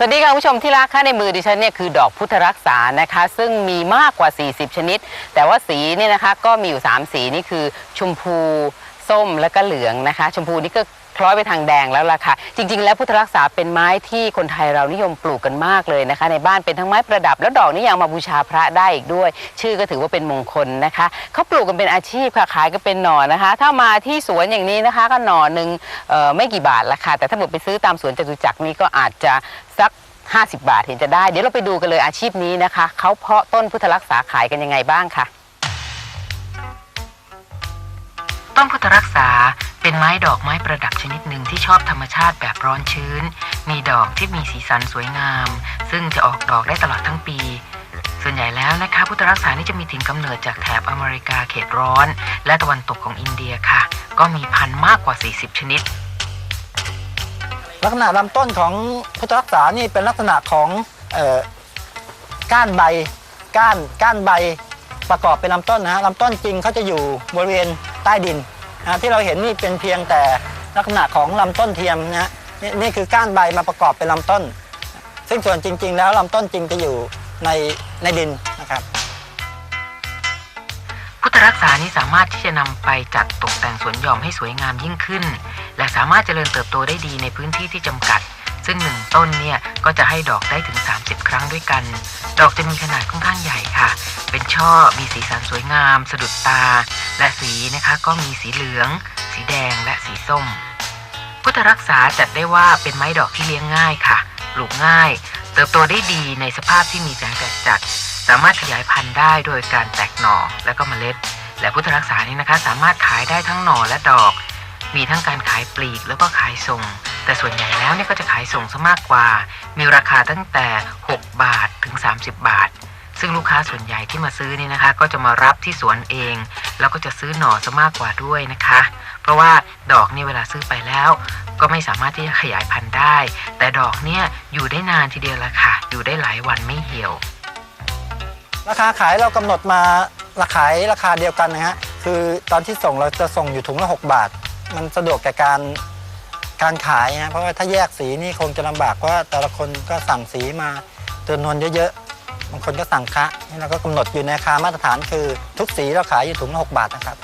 สวัสดีค่ะคุณผู้ชมที่รักค่ะในมือดิฉันเนี่ยคือดอกพุทธรักษานะคะ ซึ่งมีมากกว่า 40 ชนิด แต่ว่าสีเนี่ยนะคะก็มีอยู่ 3 สีนี่คือชมพู ส้มและก็เหลืองนะคะ ชมพูนี่ก็คล้อยไปทางแดงแล้วล่ะค่ะ จริง ๆ แล้วพุทธรักษาเป็นไม้ที่คนไทยเรานิยมปลูกกันมากเลยนะคะ ในบ้านเป็นทั้งไม้ประดับ แล้วดอกนี่ยังมาบูชาพระได้อีกด้วย ชื่อก็ถือว่าเป็นมงคลนะคะเขาปลูกกันเป็นอาชีพค่ะขายก็เป็นหน่อนะคะ ถ้ามาที่สวนอย่างนี้นะคะ ก็หน่อหนึ่งไม่กี่บาทละค่ะแต่ถ้าเกิดไปซื้อตามสวนจตุจักรนี่ก็อาจจะสัก50 บาทเห็นจะได้ เดี๋ยวเราไปดูกันเลยอาชีพนี้นะคะเขาเพาะต้นพุทธรักษาขายกันยังไงบ้างค่ะ ต้นพุทธรักษาเป็นไม้ดอกไม้ประดับชนิดหนึ่งที่ชอบธรรมชาติแบบร้อนชื้น มีดอกที่มีสีสันสวยงาม ซึ่งจะออกดอกได้ตลอดทั้งปี ส่วนใหญ่แล้วนะคะพุทธรักษานี่จะมีถิ่นกำเนิดจากแถบอเมริกาเขตร้อน และตะวันตกของอินเดียค่ะ ก็มีพันธุ์มากกว่า 40 ชนิด ลักษณะลำต้นของพุทธรักษานี่เป็นลักษณะของเอ่อก้านใบ ก้านก้านใบ ประกอบเป็นลำต้นนะฮะลำต้นจริงเขาจะอยู่บริเวณใต้ดินนะที่เราเห็นนี่เป็นเพียงแต่ลักษณะของลำต้นเทียมนะฮะนี่นี่คือก้านใบมาประกอบเป็นลำต้น ซึ่งส่วนจริง ๆ แล้วลำต้นจริงจะอยู่ในในดินนะครับ พุทธรักษานี้สามารถที่จะนำไปจัดตกแต่งสวนหย่อมให้สวยงามยิ่งขึ้น และสามารถเจริญเติบโตได้ดีในพื้นที่ที่จำกัด ซึ่งหนึ่งต้นเนี่ยก็จะให้ดอกได้ถึง 30 ครั้งด้วยกัน ดอกจะมีขนาดค่อนข้างใหญ่ค่ะ เป็นช่อมีสีสันสวยงาม สะดุดตา และสีนะคะก็มีสีเหลือง สีแดงและสีส้ม พุทธรักษาจัดได้ว่าเป็นไม้ดอกที่เลี้ยงง่ายค่ะปลูกง่าย เติบโตได้ดีในสภาพที่มีแสงแดดจัด สามารถขยายพันธุ์ได้โดยการแตกหน่อและก็เมล็ด และพุทธรักษานี้นะคะ สามารถขายได้ทั้งหน่อและดอก มีทั้งการขายปลีกแล้วก็ขายส่ง แต่ส่วนใหญ่แล้วเนี่ยก็จะขายส่งซะมากกว่า มีราคาตั้งแต่ 6 บาทถึง 30 บาท ซึ่งลูกค้าส่วนใหญ่ที่มาซื้อนี่นะคะ ก็จะมารับที่สวนเอง แล้วก็จะซื้อหน่อซะมากกว่าด้วยนะคะ เพราะว่าดอกนี่เวลาซื้อไปแล้ว ก็ไม่สามารถที่จะขยายพันธุ์ได้ แต่ดอกเนี่ยอยู่ได้นานทีเดียวละค่ะ อยู่ได้หลายวันไม่เหี่ยว ราคาขายเรากำหนดมาราขายราคาเดียวกันนะฮะคือตอนที่ส่งเราจะส่งอยู่ถุงละ 6 บาท มันสะดวกแก่การการขายฮะเพราะว่าถ้าแยกสีนี่คงจะลำบากเพราะว่าแต่ละคนก็สั่งสีมาจำนวนเยอะๆบางคนก็สั่งคะนี่เราก็กำหนดอยู่ในราคามาตรฐานคือ ทุกสีเราขายอยู่ถุงละ6บาทนะครับ